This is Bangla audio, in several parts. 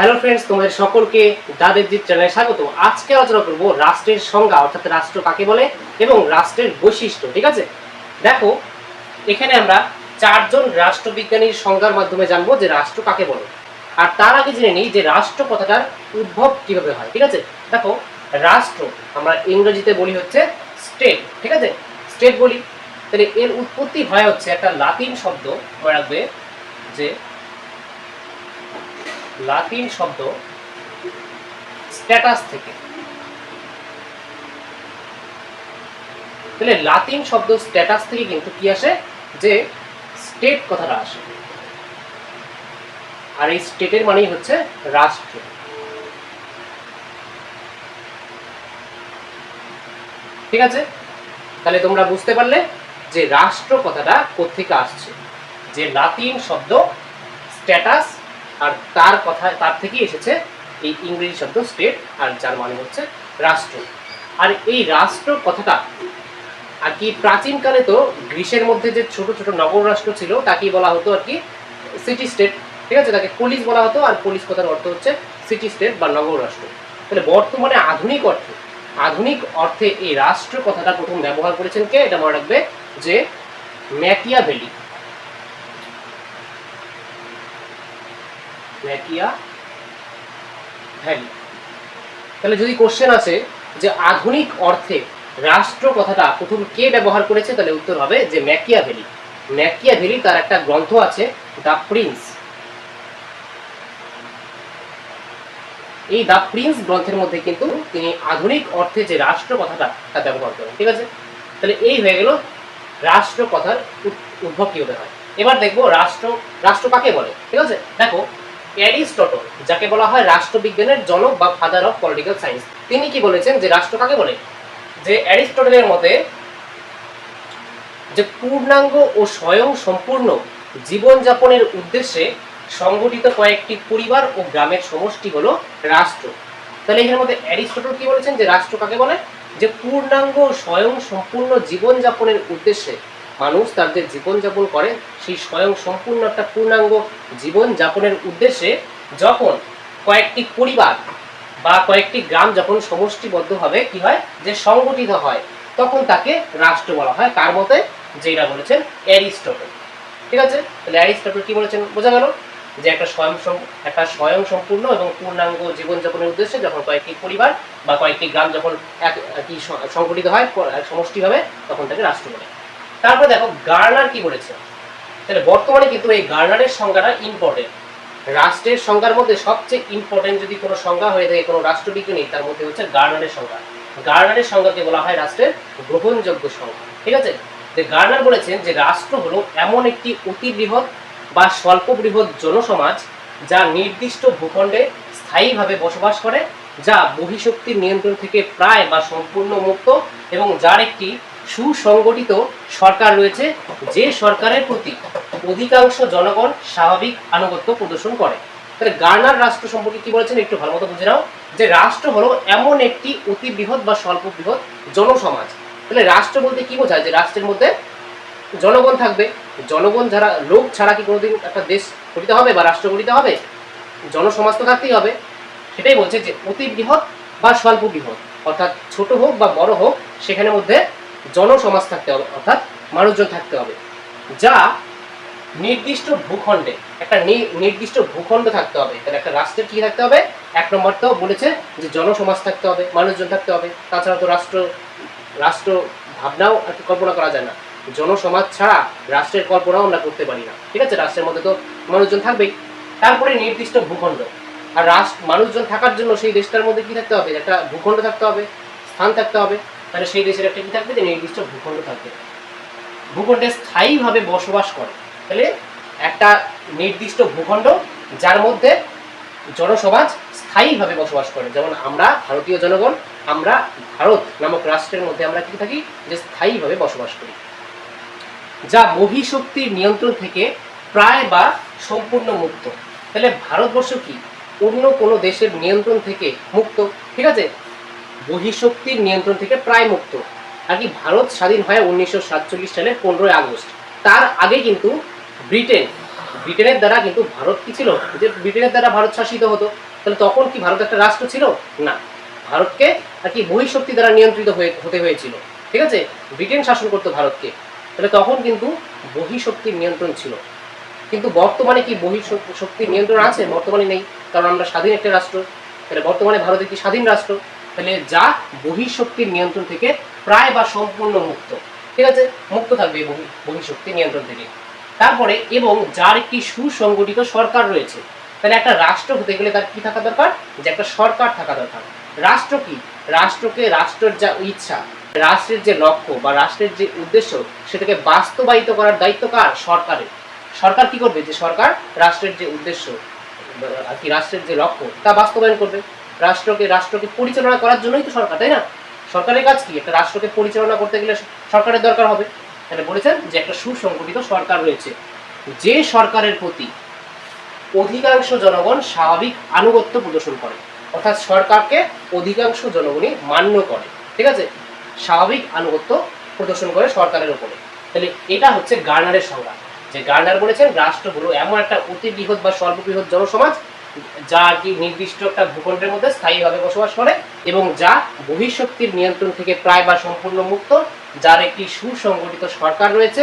হ্যালো ফ্রেন্ডস তোমাদের সকলকে দাদের জিৎ চ্যানেলে স্বাগত। আজকে আলোচনা করব রাষ্ট্রের সংজ্ঞা, অর্থাৎ রাষ্ট্র কাকে বলে এবং রাষ্ট্রের বৈশিষ্ট্য, ঠিক আছে? দেখো, এখানে আমরা চারজন রাষ্ট্রবিজ্ঞানীর সংজ্ঞার মাধ্যমে জানব যে রাষ্ট্র কাকে বলে। আর তার আগে জেনে নিই যে রাষ্ট্র কথাটার উদ্ভব কীভাবে হয়, ঠিক আছে? দেখো, রাষ্ট্র আমরা ইংরেজিতে বলি হচ্ছে স্টেট, ঠিক আছে? স্টেট বলি। তাহলে এর উৎপত্তি হয় হচ্ছে একটা লাতিন শব্দ রাখবে যে লাতিন শব্দ স্ট্যাটাস থেকে। তাহলে লাতিন শব্দ স্ট্যাটাস থেকে কিন্তু কি আসে? যে স্টেট কথাটা আসে। আর এই স্টেটের মানেই হচ্ছে রাষ্ট্র। ঠিক আছে? তাহলে তোমরা বুঝতে পারলে যে রাষ্ট্র কথাটা কোত্থেকে আসছে। যে লাতিন শব্দ স্ট্যাটাস আর তার কথা, তার থেকেই এসেছে এই ইংরেজি শব্দ স্টেট আর যার মানে হচ্ছে রাষ্ট্র। আর এই রাষ্ট্র কথাটা, আর কি প্রাচীনকালে তো গ্রীসের মধ্যে যে ছোট ছোট নগর রাষ্ট্র ছিল, তাকেই বলা হতো আর কি সিটি স্টেট ঠিক আছে? তাকে পুলিশ বলা হতো, আর পুলিশ কথার অর্থ হচ্ছে সিটি স্টেট বা নগর রাষ্ট্র। তাহলে বর্তমানে আধুনিক অর্থে আধুনিক অর্থে এই রাষ্ট্র কথাটা প্রথম ব্যবহার করেছেন কে? এটা মনে রাখবে যে ম্যাকিয়া ম্যাকিয়া ভ্যালি তাহলে যদি কোশ্চেন আছে যে আধুনিক অর্থে রাষ্ট্র কথাটা প্রথম কে ব্যবহার করেছে, তাহলে উত্তর হবে যে ম্যাকিয়া ভ্যালি ম্যাকিয়া ভ্যালি তার একটা গ্রন্থ আছে দ্য প্রিন্স এই দ্য প্রিন্স গ্রন্থের মধ্যে কিন্তু তিনি আধুনিক অর্থে যে রাষ্ট্র কথাটা তা ব্যবহার করেন, ঠিক আছে? তাহলে এই হয়ে গেল রাষ্ট্র কথার উদ্ভব কীভাবে হয় এবার দেখব রাষ্ট্র রাষ্ট্র কাকে বলে, ঠিক আছে? দেখো অ্যারিস্টটল, যাকে বলা হয় রাষ্ট্রবিজ্ঞানের জনক বা ফাদার অফ পলিটিক্যাল সায়েন্স তিনি কি বলেছেন যে রাষ্ট্র কাকে বলে? যে অ্যারিস্টটলের মতে, যে পূর্ণাঙ্গ ও স্বয়ং সম্পূর্ণ জীবনযাপনের উদ্দেশ্যে সংগঠিত কয়েকটি পরিবার ও গ্রামের সমষ্টি হলো রাষ্ট্র। তাহলে এখানের মধ্যে অ্যারিস্টটল কি বলেছেন? যে রাষ্ট্র কাকে বলে? যে পূর্ণাঙ্গ স্বয়ং সম্পূর্ণ জীবনযাপনের উদ্দেশ্যে মানুষ তার যে জীবনযাপন করে, সেই স্বয়ং সম্পূর্ণ একটা পূর্ণাঙ্গ জীবনযাপনের উদ্দেশ্যে যখন কয়েকটি পরিবার বা কয়েকটি গ্রাম যখন সমষ্টিবদ্ধভাবে কি হয়? যে সংগঠিত হয়, তখন তাকে রাষ্ট্র বলা হয়। কার মতে? যেটা বলেছেন অ্যারিস্টটল। ঠিক আছে? তাহলে অ্যারিস্টটল কি বলেছেন? বোঝা গেল যে একটা স্বয়ং একটা স্বয়ং সম্পূর্ণ এবং পূর্ণাঙ্গ জীবনযাপনের উদ্দেশ্যে যখন কয়েকটি পরিবার বা কয়েকটি গ্রাম যখন এক কি সংগঠিত হয় সমষ্টিভাবে, তখন তাকে রাষ্ট্র বলে। তারপরে দেখো গার্নার কি বলেছে? তাহলে বর্তমানে কিন্তু এই গার্নারের সংজ্ঞাটা ইম্পর্টেন্ট রাষ্ট্রের সংজ্ঞার মধ্যে সবচেয়ে ইম্পর্টেন্ট যদি কোনো সংজ্ঞা হয়ে থাকে, কোনো রাষ্ট্রবিজ্ঞানী তার মধ্যে হচ্ছে গার্নারের সংজ্ঞা। গার্নারের সংজ্ঞাকে বলা হয় রাষ্ট্রের গ্রহণযোগ্য সংজ্ঞা। ঠিক আছে? যে গার্নার বলেছেন যে রাষ্ট্র হলো এমন একটি অতি বৃহৎ বা স্বল্প বৃহৎ জনসমাজ যা নির্দিষ্ট ভূখণ্ডে স্থায়ীভাবে বসবাস করে, যা বহিঃশক্তির নিয়ন্ত্রণ থেকে প্রায় বা সম্পূর্ণ মুক্ত এবং যার একটি সুসংগঠিত সরকার রয়েছে যে সরকারের প্রতি অধিকাংশ জনগণ স্বাভাবিক আনুগত্য প্রদর্শন করে। তাহলে গার্নার রাষ্ট্র সম্পর্কে কি বলেছেন? একটু ভালো মতো বুঝে নাও যে রাষ্ট্র হলো এমন একটি অতি বৃহৎ বা স্বল্প বৃহৎ জনসমাজ। তাহলে রাষ্ট্র বলতে কি বোঝায়? যে রাষ্ট্রের মধ্যে জনগণ থাকবে। জনগণ যারা লোক ছাড়া কি কোনোদিন একটা দেশ গঠিত হবে বা রাষ্ট্র গঠিত হবে? জনসমাজ তো থাকতেই হবে। সেটাই বলছে যে অতি বৃহৎ বা স্বল্প বৃহৎ অর্থাৎ ছোট হোক বা বড় হোক, সেখানের মধ্যে জনসমাজ থাকতে হবে, অর্থাৎ মানুষজন থাকতে হবে, যা নির্দিষ্ট ভূখণ্ডে, একটা নির্দিষ্ট ভূখণ্ড থাকতে হবে, তাহলে একটা রাষ্ট্রের কি থাকতে হবে? এক নম্বর তো বলেছে যে জনসমাজ থাকতে হবে, মানুষজন থাকতে হবে, তাছাড়া তো রাষ্ট্র রাষ্ট্র ভাবনাও আর কি কল্পনা করা যায় না, জনসমাজ ছাড়া রাষ্ট্রের কল্পনাও আমরা করতে পারি না, ঠিক আছে? রাষ্ট্রের মধ্যে তো মানুষজন থাকবেই, তারপরে নির্দিষ্ট ভূখণ্ড, আর রাষ্ট্র, মানুষজন থাকার জন্য সেই দেশটার মধ্যে কি থাকতে হবে? একটা ভূখণ্ড থাকতে হবে, স্থান থাকতে হবে তাহলে সেই দেশের একটা কি থাকবে? যে নির্দিষ্ট ভূখণ্ড থাকবে। ভূখণ্ডে স্থায়ীভাবে বসবাস করে। তাহলে একটা নির্দিষ্ট ভূখণ্ড, যার মধ্যে জনসমাজ স্থায়ীভাবে বসবাস করে। যেমন আমরা, ভারতীয় জনগণ, আমরা, ভারত নামক রাষ্ট্রের মধ্যে আমরা কি থাকি? যে স্থায়ীভাবে বসবাস করি। যা বহিঃশক্তির নিয়ন্ত্রণ থেকে প্রায় বা সম্পূর্ণ মুক্ত। তাহলে ভারতবর্ষ কি? অন্য কোনো দেশের নিয়ন্ত্রণ থেকে মুক্ত। ঠিক আছে? বহিঃশক্তির নিয়ন্ত্রণ থেকে প্রায় মুক্ত। আর কি ভারত স্বাধীন হয় উনিশশো সাতচল্লিশ সালের পনেরোই আগস্ট। তার আগে কিন্তু ব্রিটেন, ব্রিটেনের দ্বারা কিন্তু ভারত কি ছিল? যে ব্রিটেনের দ্বারা ভারত শাসিত হতো, তাহলে তখন কি ভারত একটা রাষ্ট্র ছিল? না। ভারতকে আর কি বহিঃশক্তি দ্বারা নিয়ন্ত্রিত হয়ে, হতে হয়েছিল। ঠিক আছে? ব্রিটেন শাসন করতো ভারতকে। তাহলে তখন কিন্তু বহিঃশক্তির নিয়ন্ত্রণ ছিল। কিন্তু বর্তমানে কি বহিঃশক্তির নিয়ন্ত্রণ আছে? বর্তমানে নেই, কারণ আমরা স্বাধীন একটা রাষ্ট্র। তাহলে বর্তমানে ভারত একটি স্বাধীন রাষ্ট্র? তাহলে যা বহিঃশক্তির নিয়ন্ত্রণ থেকে প্রায় বা সম্পূর্ণ মুক্ত। ঠিক আছে? মুক্ত থাকবে এই বহি- বহিঃশক্তির নিয়ন্ত্রণ থেকে। তারপরে এবং যার একটি সুসংগঠিত সরকার রয়েছে, তাহলে একটা রাষ্ট্র হতে গেলে তার কি থাকা দরকার? যে একটা সরকার থাকা দরকার। রাষ্ট্র কি? রাষ্ট্রকে রাষ্ট্রের যা ইচ্ছা, রাষ্ট্রের যে লক্ষ্য বা রাষ্ট্রের যে উদ্দেশ্য, সেটাকে বাস্তবায়িত করার দায়িত্ব কার? সরকারের। সরকার কি করবে? যে সরকার রাষ্ট্রের যে উদ্দেশ্য আর কি রাষ্ট্রের যে লক্ষ্য, তা বাস্তবায়ন করবে। রাষ্ট্রকে রাষ্ট্রকে পরিচালনা করার জন্যই তো সরকার, তাই না? সরকারের কাজ কি? একটা রাষ্ট্রকে পরিচালনা করতে গেলে সরকারের দরকার হবে। তাহলে বলেছেন যে একটা সুসংগঠিত সরকার রয়েছে। যে সরকারের প্রতি অধিকাংশ জনগণ স্বাভাবিক আনুগত্য প্রদর্শন করে, অর্থাৎ সরকারকে অধিকাংশ জনগণই মান্য করে, ঠিক আছে? স্বাভাবিক আনুগত্য প্রদর্শন করে সরকারের উপরে। তাহলে এটা হচ্ছে গার্নারের সংজ্ঞা। যে গার্নার বলেছেন, রাষ্ট্র হলো এমন একটা অতি বৃহৎ বা সর্ববৃহৎ জনসমাজ যা আর কি নির্দিষ্ট একটা ভূখণ্ডের মধ্যে স্থায়ীভাবে বসবাস করে এবং যা বহিঃশক্তির নিয়ন্ত্রণ থেকে প্রায় বা সম্পূর্ণ মুক্ত, যার একটি সুসংগঠিত সরকার রয়েছে,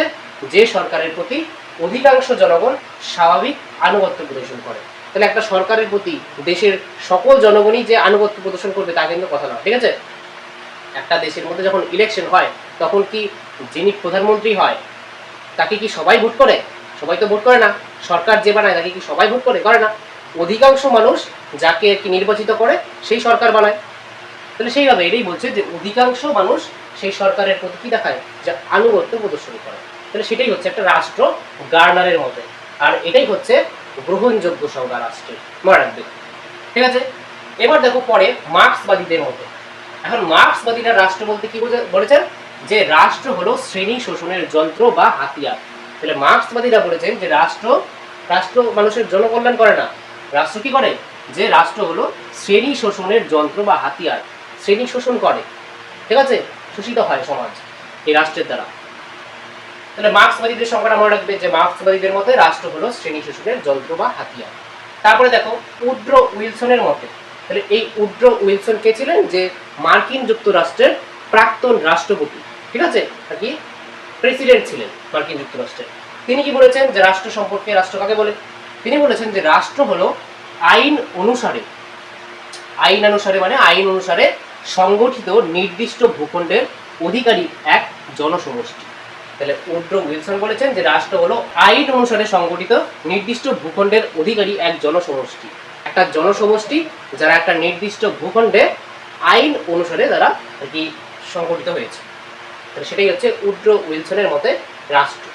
যে সরকারের প্রতি অধিকাংশ জনগণ স্বাভাবিক আনুগত্য প্রদর্শন করে। তাহলে একটা সরকারের প্রতি দেশের সকল জনগণই যে আনুগত্য প্রদর্শন করবে তা কিন্তু কথা নয়, ঠিক আছে? একটা দেশের মধ্যে যখন ইলেকশন হয়, তখন কি যিনি প্রধানমন্ত্রী হয়, তাকে কি সবাই ভোট করে? সবাই তো ভোট করে না। সরকার যে বানায়, তাকে কি সবাই ভোট করে? করে না। অধিকাংশ মানুষ যাকে আর কি নির্বাচিত করে সেই সরকার বানায়। তাহলে সেইভাবে এটাই বলছে যে অধিকাংশ মানুষ সেই সরকারের প্রতি কি দেখায়? যে আনুগত্য প্রদর্শন করে। তাহলে সেটাই হচ্ছে একটা রাষ্ট্র গার্নারের মতে। আর এটাই হচ্ছে গ্রহণযোগ্য সংজ্ঞা রাষ্ট্রের মনে রাখবে। ঠিক আছে? এবার দেখো পরে মার্ক্সবাদীদের মতে। এখন মার্ক্সবাদীরা রাষ্ট্র বলতে কি বলেছেন? যে রাষ্ট্র হলো শ্রেণি শোষণের যন্ত্র বা হাতিয়ার। তাহলে মার্ক্সবাদীরা বলেছেন যে রাষ্ট্র রাষ্ট্র মানুষের জনকল্যাণ করে না। রাষ্ট্র কি করে? যে রাষ্ট্র হলো শ্রেণি শোষণের যন্ত্র বা হাতিয়ার। শ্রেণি শোষণ করে। ঠিক আছে? শোষিত হয় সমাজ, এই রাষ্ট্রের দ্বারা। তাহলে মার্ক্সবাদীদের সংখ্যাটা মনে রাখবে যে মার্ক্সবাদীদের মতে রাষ্ট্র হলো শ্রেণি শোষণের যন্ত্র বা হাতিয়ার। তারপরে দেখো, উড্র উইলসনের মতে। তাহলে এই উড্র উইলসন কে ছিলেন? যে মার্কিন যুক্তরাষ্ট্রের প্রাক্তন রাষ্ট্রপতি। ঠিক আছে? আর কি? প্রেসিডেন্ট ছিলেন মার্কিন যুক্তরাষ্ট্রের। তিনি কি বলেছেন যে রাষ্ট্র সম্পর্কে রাষ্ট্র কাকে বলে? তিনি বলেছেন যে রাষ্ট্র হলো আইন অনুসারে। আইন অনুসারে মানে আইন অনুসারে সংগঠিত নির্দিষ্ট ভূখণ্ডের অধিকারী এক জনসমষ্টি। তাহলে উড্র উইলসন বলেছেন যে রাষ্ট্র হলো আইন অনুসারে সংগঠিত নির্দিষ্ট ভূখণ্ডের অধিকারী এক জনসমষ্টি। একটা জনসমষ্টি যারা একটা নির্দিষ্ট ভূখণ্ডে আইন অনুসারে তারা আর কি সংগঠিত হয়েছে। সেটাই হচ্ছে উড্র উইলসনের মতে রাষ্ট্র।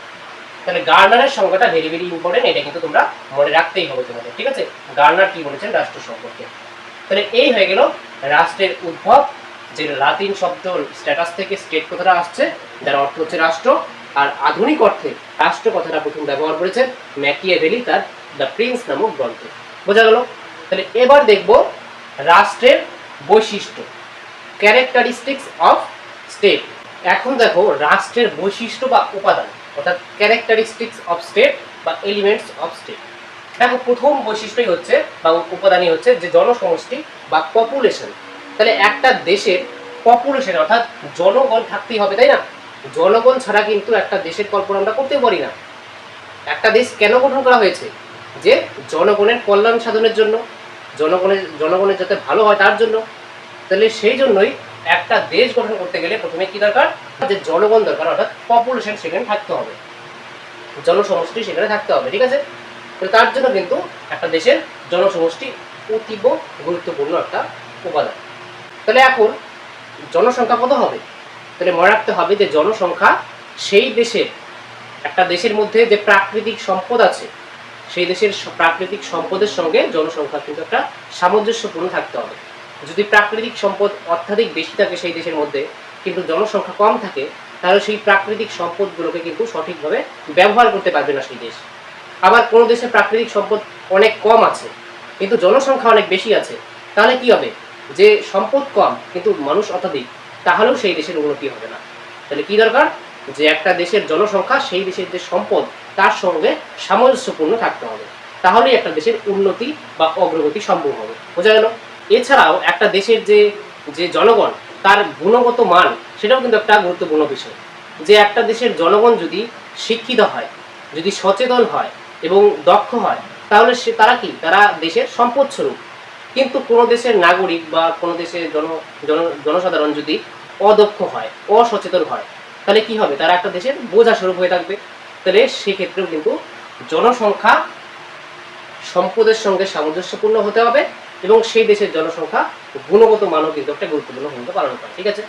তাহলে গার্নারের সংখ্যাটা ভেরি ভেরি ইম্পর্টেন্ট এটা কিন্তু তোমরা মনে রাখতেই হবে তোমাদের, ঠিক আছে? গার্নার কি বলেছেন? রাষ্ট্র সম্পর্কে। তাহলে এই হয়ে গেল রাষ্ট্রের উদ্ভব, যে লাতিন শব্দ স্ট্যাটাস থেকে স্টেট কথাটা আসছে, যার অর্থ হচ্ছে রাষ্ট্র, আর আধুনিক অর্থে রাষ্ট্র কথাটা প্রথম ব্যবহার করেছেন ম্যাকিয়াভেলি, তার দ্য প্রিন্স নামক গ্রন্থে। বোঝা গেল? তাহলে এবার দেখব রাষ্ট্রের বৈশিষ্ট্য ক্যারেক্টারিস্টিক্স অফ স্টেট এখন দেখো রাষ্ট্রের বৈশিষ্ট্য বা উপাদান। অর্থাৎ ক্যারেক্টারিস্টিক্স অফ স্টেট বা এলিমেন্টস অফ স্টেট দেখো, প্রথম বৈশিষ্ট্যই হচ্ছে বা উপাদানই হচ্ছে যে জনসমষ্টি বা পপুলেশন তাহলে একটা দেশের পপুলেশন অর্থাৎ জনগণ থাকতেই হবে, তাই না? জনগণ ছাড়া কিন্তু একটা দেশের কল্পনা আমরা করতে পারি না। একটা দেশ কেন গঠন করা হয়েছে? যে জনগণের কল্যাণ সাধনের জন্য, জনগণের জনগণের যাতে ভালো হয় তার জন্য। তাহলে সেই জন্যই একটা দেশ গঠন করতে গেলে প্রথমে কি দরকার? যে জনগণ দরকার, অর্থাৎ পপুলেশন সেখানে থাকতে হবে। জনসমষ্টি সেখানে থাকতে হবে, ঠিক আছে? তো তার জন্য কিন্তু একটা দেশের জনসমষ্টি অতীব গুরুত্বপূর্ণ একটা উপাদান। তাহলে এখন জনসংখ্যা কত হবে? তাহলে মনে রাখতে হবে যে জনসংখ্যা সেই দেশের, একটা দেশের মধ্যে যে প্রাকৃতিক সম্পদ আছে, সেই দেশের প্রাকৃতিক সম্পদের সঙ্গে জনসংখ্যা কিন্তু একটা সামঞ্জস্যপূর্ণ থাকতে হবে। যদি প্রাকৃতিক সম্পদ অত্যাধিক বেশি থাকে সেই দেশের মধ্যে, কিন্তু জনসংখ্যা কম থাকে, তাহলে সেই প্রাকৃতিক সম্পদগুলোকে কিন্তু সঠিকভাবে ব্যবহার করতে পারবে না সেই দেশ। আবার কোনো দেশে প্রাকৃতিক সম্পদ অনেক কম আছে, কিন্তু জনসংখ্যা অনেক বেশি আছে, তাহলে কি হবে? যে সম্পদ কম, কিন্তু মানুষ অত্যাধিক, তাহলেও সেই দেশের উন্নতি হবে না। তাহলে কি দরকার? যে একটা দেশের জনসংখ্যা, সেই দেশের যে সম্পদ, তার সঙ্গে সামঞ্জস্যপূর্ণ থাকতে হবে। তাহলেই একটা দেশের উন্নতি বা অগ্রগতি সম্ভব হবে। বোঝা গেল? এছাড়াও একটা দেশের যে যে জনগণ, তার গুণগত মান, সেটাও কিন্তু একটা গুরুত্বপূর্ণ বিষয়। যে একটা দেশের জনগণ যদি শিক্ষিত হয়, যদি সচেতন হয় এবং দক্ষ হয়, তাহলে সে, তারা কি? তারা দেশের সম্পদ স্বরূপ কিন্তু কোনো দেশের নাগরিক বা কোনো দেশের জন, জন- জনসাধারণ যদি অদক্ষ হয়, অসচেতন হয়, তাহলে কি হবে? তারা একটা দেশের বোঝা স্বরূপ হয়ে থাকবে। তাহলে সেক্ষেত্রেও কিন্তু জনসংখ্যা সম্পদের সঙ্গে সামঞ্জস্যপূর্ণ হতে হবে। এবং সেই দেশের জনসংখ্যা গুণগত মানও কিন্তু একটা গুরুত্বপূর্ণ ভূমিকা পালন করে, ঠিক আছে?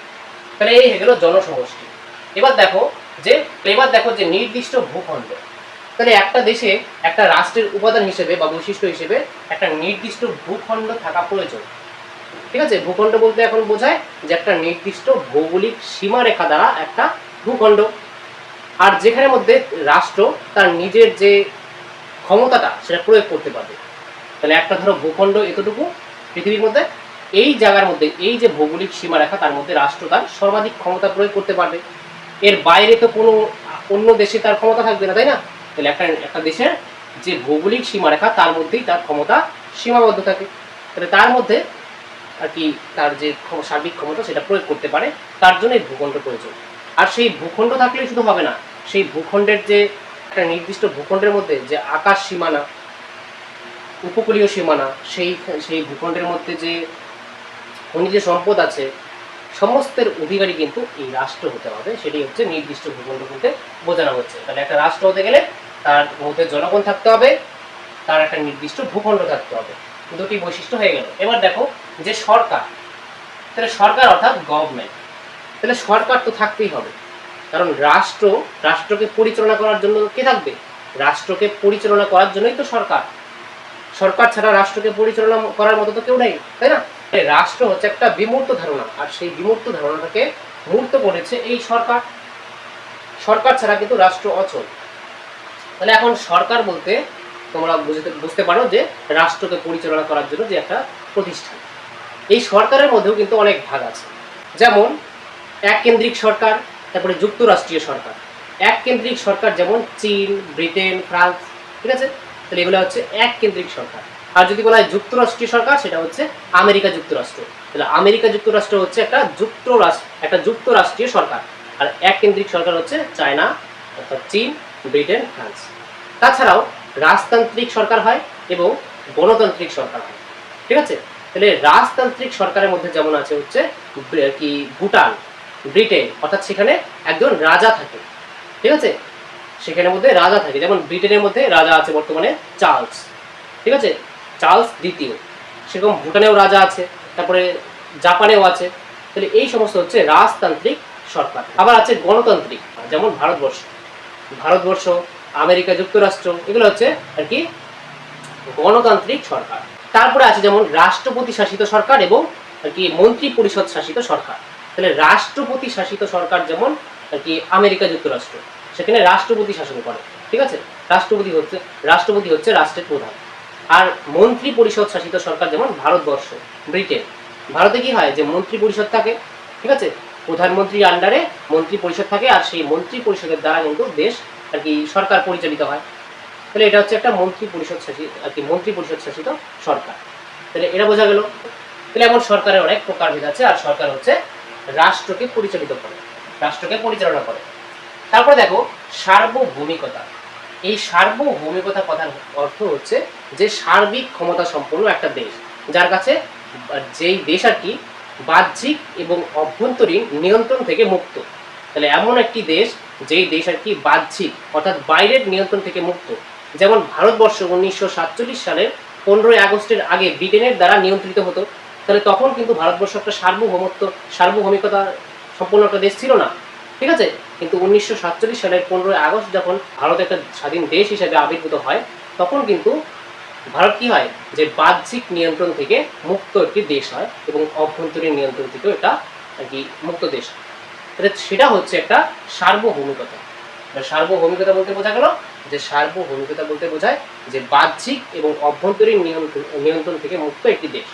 তাহলে এই হয়ে গেল জনসমষ্টি। এবার দেখো যে, এবার দেখো যে নির্দিষ্ট ভূখণ্ড। তাহলে একটা দেশে একটা রাষ্ট্রের উপাদান হিসেবে বা বৈশিষ্ট্য হিসেবে একটা নির্দিষ্ট ভূখণ্ড থাকা প্রয়োজন। ঠিক আছে? ভূখণ্ড বলতে এখন বোঝায় যে একটা নির্দিষ্ট ভৌগোলিক সীমারেখা দ্বারা একটা ভূখণ্ড। আর যেখানের মধ্যে রাষ্ট্র তার নিজের যে ক্ষমতাটা সেটা প্রয়োগ করতে পারবে। তাহলে একটা ধরো ভূখণ্ড এতটুকু পৃথিবীর মধ্যে, এই জায়গার মধ্যে, এই যে ভৌগোলিক সীমারেখা, তার মধ্যে রাষ্ট্র তার সর্বাধিক ক্ষমতা প্রয়োগ করতে পারবে। এর বাইরে তো কোনো অন্য দেশে তার ক্ষমতা থাকবে না, তাই না? তাহলে একটা একটা দেশের যে ভৌগোলিক সীমারেখা, তার মধ্যেই তার ক্ষমতা সীমাবদ্ধ থাকে। তাহলে তার মধ্যে আর কি তার যে সার্বিক ক্ষমতা, সেটা প্রয়োগ করতে পারে। তার জন্য এই ভূখণ্ড প্রয়োজন। আর সেই ভূখণ্ড থাকলেই শুধু হবে না, সেই ভূখণ্ডের যে একটা নির্দিষ্ট ভূখণ্ডের মধ্যে যে আকাশ সীমানা উপকূলীয় সীমানা, সেই সেই ভূখণ্ডের মধ্যে যে খনিজ সম্পদ আছে, সমস্তের অধিকারী কিন্তু এই রাষ্ট্র হতে হবে। সেটি হচ্ছে নির্দিষ্ট ভূখণ্ড বলতে বোঝানো হচ্ছে। তাহলে একটা রাষ্ট্র হতে গেলে তার মধ্যে জনগণ থাকতে হবে, তার একটা নির্দিষ্ট ভূখণ্ড থাকতে হবে। দুটি বৈশিষ্ট্য হয়ে গেল। এবার দেখো যে সরকার, তাহলে সরকার অর্থাৎ গভর্নমেন্ট তাহলে সরকার তো থাকতেই হবে। কারণ রাষ্ট্র, রাষ্ট্রকে পরিচালনা করার জন্য কে থাকবে? রাষ্ট্রকে পরিচালনা করার জন্যই তো সরকার। সরকার ছাড়া রাষ্ট্রকে পরিচালনা করার মতো তো কেউ নেই, তাই না? রাষ্ট্র হচ্ছে একটা বিমূর্ত ধারণা, আর সেই বিমূর্ত ধারণাটাকে মূর্ত করেছে এই সরকার। সরকার ছাড়া কিন্তু রাষ্ট্র অচল। তাহলে এখন সরকার বলতে তোমরা বুঝতে বুঝতে পারো যে রাষ্ট্রকে পরিচালনা করার জন্য যে একটা প্রতিষ্ঠান। এই সরকারের মধ্যেও কিন্তু অনেক ভাগ আছে। যেমন এক কেন্দ্রিক সরকার, তারপরে যুক্তরাষ্ট্রীয় সরকার। এক কেন্দ্রিক সরকার যেমন চীন, ব্রিটেন, ফ্রান্স, ঠিক আছে? তাহলে এগুলো হচ্ছে এক কেন্দ্রিক সরকার। আর যদি বলা হয় যুক্তরাষ্ট্রীয় সরকার, সেটা হচ্ছে আমেরিকা যুক্তরাষ্ট্র। তাহলে আমেরিকা যুক্তরাষ্ট্র হচ্ছে একটা যুক্তরাষ্ট্র, একটা যুক্তরাষ্ট্রীয় সরকার। আর এক কেন্দ্রিক সরকার হচ্ছে চায়না, অর্থাৎ চীন, ব্রিটেন, ফ্রান্স। তাছাড়াও রাজতান্ত্রিক সরকার হয় এবং গণতান্ত্রিক সরকার হয়। ঠিক আছে? তাহলে রাজতান্ত্রিক সরকারের মধ্যে যেমন আছে হচ্ছে কি, ভুটান, ব্রিটেন, অর্থাৎ সেখানে একজন রাজা থাকে। ঠিক আছে? সেখানের মধ্যে রাজা থাকে, যেমন ব্রিটেনের মধ্যে রাজা আছে বর্তমানে চার্লস। ঠিক আছে? চার্লস দ্বিতীয়। সেরকম ভুটানেও রাজা আছে, তারপরে জাপানেও আছে। তাহলে এই সমস্ত হচ্ছে রাজতান্ত্রিক সরকার। আবার আছে গণতান্ত্রিক, যেমন ভারতবর্ষ। ভারতবর্ষ, আমেরিকা যুক্তরাষ্ট্র, এগুলো হচ্ছে আর কি গণতান্ত্রিক সরকার। তারপরে আছে যেমন রাষ্ট্রপতি শাসিত সরকার এবং আর কি মন্ত্রী পরিষদ শাসিত সরকার। তাহলে রাষ্ট্রপতি শাসিত সরকার যেমন আর কি আমেরিকা যুক্তরাষ্ট্র। সেখানে রাষ্ট্রপতি শাসন করে, ঠিক আছে? রাষ্ট্রপতি হচ্ছে রাষ্ট্রপতি হচ্ছে রাষ্ট্রের প্রধান। আর মন্ত্রী পরিষদ শাসিত সরকার যেমন ভারতবর্ষ, ব্রিটেন। ভারতে কি হয়? যে মন্ত্রী পরিষদ থাকে, ঠিক আছে? প্রধানমন্ত্রীর আন্ডারে মন্ত্রী পরিষদ থাকে, আর সেই মন্ত্রী পরিষদের দ্বারা কিন্তু দেশ আর কি সরকার পরিচালিত হয়। তাহলে এটা হচ্ছে একটা মন্ত্রী পরিষদ শাসিত আর কি মন্ত্রী পরিষদ শাসিত সরকার। তাহলে এটা বোঝা গেল। তাহলে এমন সরকারের অনেক প্রকারভেদ আছে, আর সরকার হচ্ছে রাষ্ট্রকে পরিচালিত করে, রাষ্ট্রকে পরিচালনা করে। তারপরে দেখো, সার্বভৌমিকতা। এই সার্বভৌমিকতা কথার অর্থ হচ্ছে যে সার্বিক ক্ষমতা সম্পন্ন একটা দেশ, যার কাছে যেই দেশ আর কি বাহ্যিক এবং অভ্যন্তরীণ নিয়ন্ত্রণ থেকে মুক্ত। তাহলে এমন একটি দেশ, যেই দেশ আর কি বাহ্যিক, অর্থাৎ বাইরের নিয়ন্ত্রণ থেকে মুক্ত। যেমন ভারতবর্ষ উনিশশো সাতচল্লিশ সালের পনেরোই আগস্টের আগে ব্রিটেনের দ্বারা নিয়ন্ত্রিত হতো। তাহলে তখন কিন্তু ভারতবর্ষ একটা সার্বভৌমত্ব, সার্বভৌমিকতা সম্পূর্ণ একটা দেশ ছিল না। ঠিক আছে? কিন্তু উনিশশো সাতচল্লিশ সালের পনেরোই আগস্ট যখন ভারত একটা স্বাধীন দেশ হিসেবে আবির্ভূত হয়, তখন কিন্তু ভারত কি হয়? যে বাহ্যিক নিয়ন্ত্রণ থেকে মুক্ত একটি দেশ হয় এবং অভ্যন্তরীণ নিয়ন্ত্রণ থেকেও এটা আর কি মুক্ত দেশ তাহলে সেটা হচ্ছে একটা সার্বভৌমিকতা। সার্বভৌমিকতা বলতে বোঝা গেল যে সার্বভৌমিকতা বলতে বোঝায় যে বাহ্যিক এবং অভ্যন্তরীণ নিয়ন্ত্রণ নিয়ন্ত্রণ থেকে মুক্ত একটি দেশ।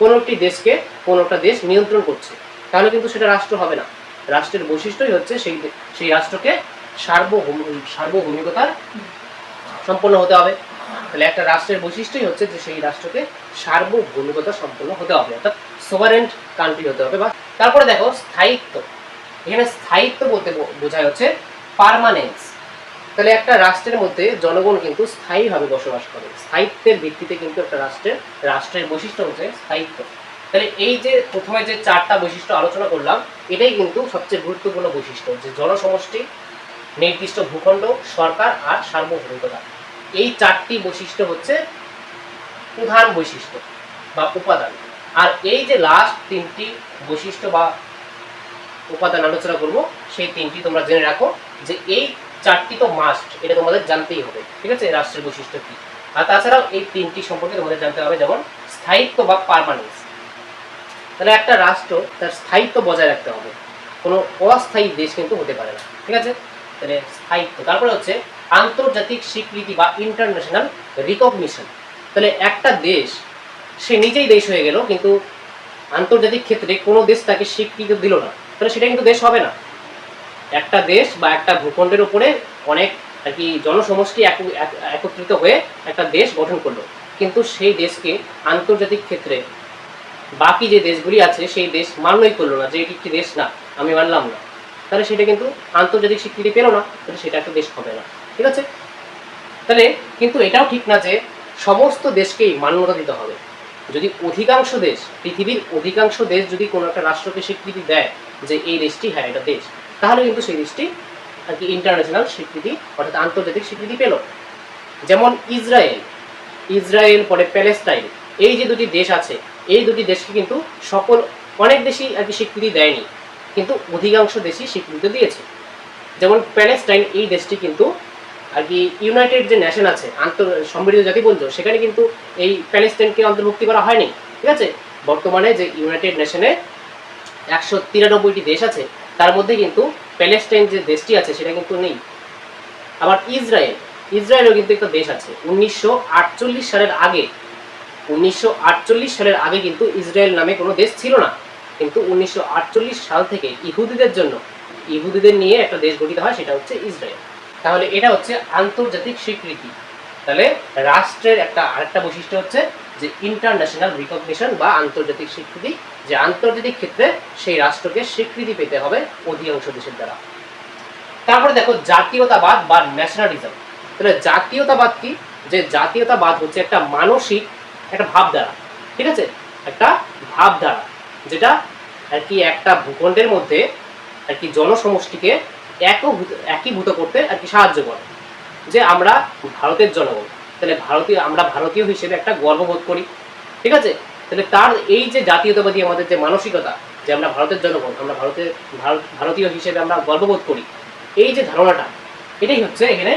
কোনো একটি দেশকে কোনো একটা দেশ নিয়ন্ত্রণ করছে, তাহলে কিন্তু সেটা রাষ্ট্র হবে না। রাষ্ট্রের বৈশিষ্ট্যই হচ্ছে সেই সেই রাষ্ট্রকে সার্বভৌম সার্বভৌমিকতার সম্পন্ন হতে হবে। তাহলে একটা রাষ্ট্রের বৈশিষ্ট্যই হচ্ছে যে সেই রাষ্ট্রকে সার্বভৌমিকতা সম্পন্ন হতে হবে, অর্থাৎ সোভারেন্ট কান্ট্রি হতে হবে। বা তারপরে দেখো স্থায়িত্ব। এখানে স্থায়িত্ব বলতে বোঝায় হচ্ছে পার্মানেন্স তাহলে একটা রাষ্ট্রের মধ্যে জনগণ কিন্তু স্থায়ীভাবে বসবাস করে। স্থায়িত্বের ভিত্তিতে কিন্তু একটা রাষ্ট্রের রাষ্ট্রের বৈশিষ্ট্য হচ্ছে স্থায়িত্ব। তাহলে এই যে প্রথমে যে চারটা বৈশিষ্ট্য আলোচনা করলাম, এটাই কিন্তু সবচেয়ে গুরুত্বপূর্ণ বৈশিষ্ট্য যে জনসমষ্টি, নির্দিষ্ট ভূখণ্ড, সরকার আর সার্বভৌমিকতা এই চারটি বৈশিষ্ট্য হচ্ছে প্রধান বৈশিষ্ট্য বা উপাদান। আর এই যে লাস্ট তিনটি বৈশিষ্ট্য বা উপাদান আলোচনা করব, সেই তিনটি তোমরা জেনে রাখো যে এই চারটি তো মাস্ট এটা তোমাদের জানতেই হবে, ঠিক আছে? রাষ্ট্রের বৈশিষ্ট্য কি? আর তাছাড়াও এই তিনটি সম্পর্কে তোমাদের জানতে হবে, যেমন স্থায়িত্ব বা পারমানেন্স তাহলে একটা রাষ্ট্র তার স্থায়িত্ব বজায় রাখতে হবে। কোনো অস্থায়ী দেশ কিন্তু হতে পারে না, ঠিক আছে? তাহলে স্থায়িত্ব। তারপরে হচ্ছে আন্তর্জাতিক স্বীকৃতি বা ইন্টারন্যাশনাল রিকগনিশন তাহলে একটা দেশ, সে নিজেই দেশ হয়ে গেল, কিন্তু আন্তর্জাতিক ক্ষেত্রে কোনো দেশ তাকে স্বীকৃতি দিল না। তাহলে সেটা কিন্তু দেশ হবে না। একটা দেশ বা একটা ভূখণ্ডের উপরে অনেক আর কি জনসমষ্টি এক- এক- একত্রিত হয়ে একটা দেশ গঠন করল। কিন্তু সেই দেশকে আন্তর্জাতিক ক্ষেত্রে বাকি যে দেশগুলি আছে, সেই দেশ মান্যই করল না, যে এটি একটি দেশ না, আমি মানলাম না। তাহলে সেটা কিন্তু আন্তর্জাতিক স্বীকৃতি পেল না, তাহলে সেটা একটা দেশ হবে না। ঠিক আছে? তাহলে কিন্তু এটাও ঠিক না যে সমস্ত দেশকেই মান্যতা দিতে হবে। যদি অধিকাংশ দেশ, পৃথিবীর অধিকাংশ দেশ যদি কোনো একটা রাষ্ট্রকে স্বীকৃতি দেয় যে এই দেশটি হ্যাঁ এটা দেশ, তাহলে কিন্তু সেই দেশটি আর কি ইন্টারন্যাশনাল স্বীকৃতি, অর্থাৎ আন্তর্জাতিক স্বীকৃতি পেল। যেমন ইসরায়েল ইসরায়েল পরে প্যালেস্টাইন, এই যে দুটি দেশ আছে এই দুটি দেশকে কিন্তু সকল, অনেক দেশই আর কি স্বীকৃতি দেয়নি, কিন্তু অধিকাংশ দেশই স্বীকৃতি দিয়েছে। যেমন প্যালেস্টাইন এই দেশটি কিন্তু আর কি ইউনাইটেড যে ন্যাশন আছে, আন্তর সম্মিলিত জাতিপুঞ্জ, সেখানে কিন্তু এই প্যালেস্টাইনকে অন্তর্ভুক্তি করা হয়নি, ঠিক আছে? বর্তমানে যে ইউনাইটেড নেশনে একশো তিরানব্বইটি দেশ আছে, তার মধ্যে কিন্তু প্যালেস্টাইন যে দেশটি আছে সেটা কিন্তু নেই। আবার ইসরায়েল, ইসরায়েলও কিন্তু একটা দেশ আছে। উনিশশো আটচল্লিশ সালের আগে উনিশশো আটচল্লিশ সালের আগে কিন্তু ইসরায়েল নামে কোনো দেশ ছিল না। কিন্তু উনিশশো আটচল্লিশ সাল থেকে ইহুদিদের জন্য, ইহুদিদের নিয়ে একটা দেশ গঠিত হয়, সেটা হচ্ছে ইসরায়েল। তাহলে এটা হচ্ছে আন্তর্জাতিক স্বীকৃতি। তাহলে রাষ্ট্রের একটা আরেকটা বৈশিষ্ট্য হচ্ছে যে ইন্টারন্যাশনাল রিকগনিশন বা আন্তর্জাতিক স্বীকৃতি, যে আন্তর্জাতিক ক্ষেত্রে সেই রাষ্ট্রকে স্বীকৃতি পেতে হবে অধিকাংশ দেশের দ্বারা। তারপরে দেখো জাতীয়তাবাদ বা ন্যাশনালিজম তাহলে জাতীয়তাবাদ কি? যে জাতীয়তাবাদ হচ্ছে একটা মানসিক একটা ভাবধারা ঠিক আছে? একটা ভাবধারা যেটা আর কি একটা ভূখণ্ডের মধ্যে আর কি জনসমষ্টিকে একভূত করতে আর কি সাহায্য করে। যে আমরা ভারতের জনগণ, তাহলে ভারতীয়, আমরা ভারতীয় হিসেবে একটা গর্ববোধ করি, ঠিক আছে? তাহলে তার এই যে জাতীয়তাবাদী আমাদের যে মানসিকতা, যে আমরা ভারতের জনগণ, আমরা ভারতের ভারত ভারতীয় হিসেবে আমরা গর্ববোধ করি, এই যে ধারণাটা, এটাই হচ্ছে এখানে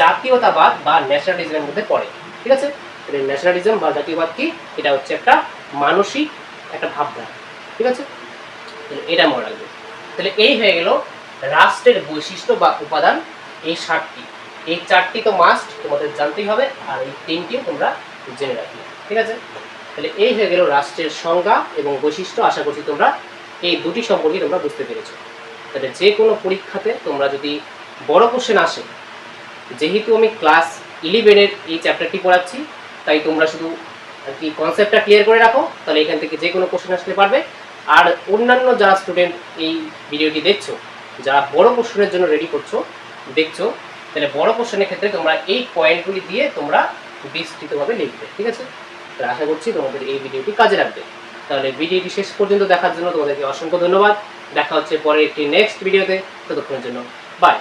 জাতীয়তাবাদ বা ন্যাশনালিজমের মধ্যে পড়ে, ঠিক আছে? তাহলে ন্যাশনালিজম বা জাতীয়বাদ কি? এটা হচ্ছে একটা মানসিক একটা ভাবধারা ঠিক আছে? এটা মনে রাখবে তাহলে এই হয়ে গেল রাষ্ট্রের বৈশিষ্ট্য বা উপাদান, এই ষাটটি এই চারটি তো মাস্ট তোমাদের জানতেই হবে, আর এই তিনটিও তোমরা জেনে রাখবে, ঠিক আছে? তাহলে এই হয়ে গেল রাষ্ট্রের সংজ্ঞা এবং বৈশিষ্ট্য, আশা করছি তোমরা এই দুটি সম্পর্কে তোমরা বুঝতে পেরেছ। তাহলে যে কোনো পরীক্ষাতে তোমরা যদি বড় কোশ্চেন আসে, যেহেতু আমি ক্লাস ইলেভেনের এই চ্যাপ্টারটি পড়াচ্ছি তাই তোমরা শুধু আর কি কনসেপ্টটা ক্লিয়ার করে রাখো, তাহলে এখান থেকে যে কোনো কোশ্চেন আসতে পারবে। আর অন্যান্য যারা স্টুডেন্ট এই ভিডিওটি দেখছ, যারা বড় কোশ্চেনের জন্য রেডি করছ, দেখছ, তাহলে বড় কোশ্চেনের ক্ষেত্রে তোমরা এই পয়েন্টগুলি দিয়ে তোমরা বিস্তৃতভাবে লিখবে, ঠিক আছে? তাহলে আশা করছি তোমাদের এই ভিডিওটি কাজে লাগবে। তাহলে ভিডিওটি শেষ পর্যন্ত দেখার জন্য তোমাদেরকে অসংখ্য ধন্যবাদ। দেখা হচ্ছে পরে একটি নেক্সট ভিডিওতে ততক্ষণের জন্য বাই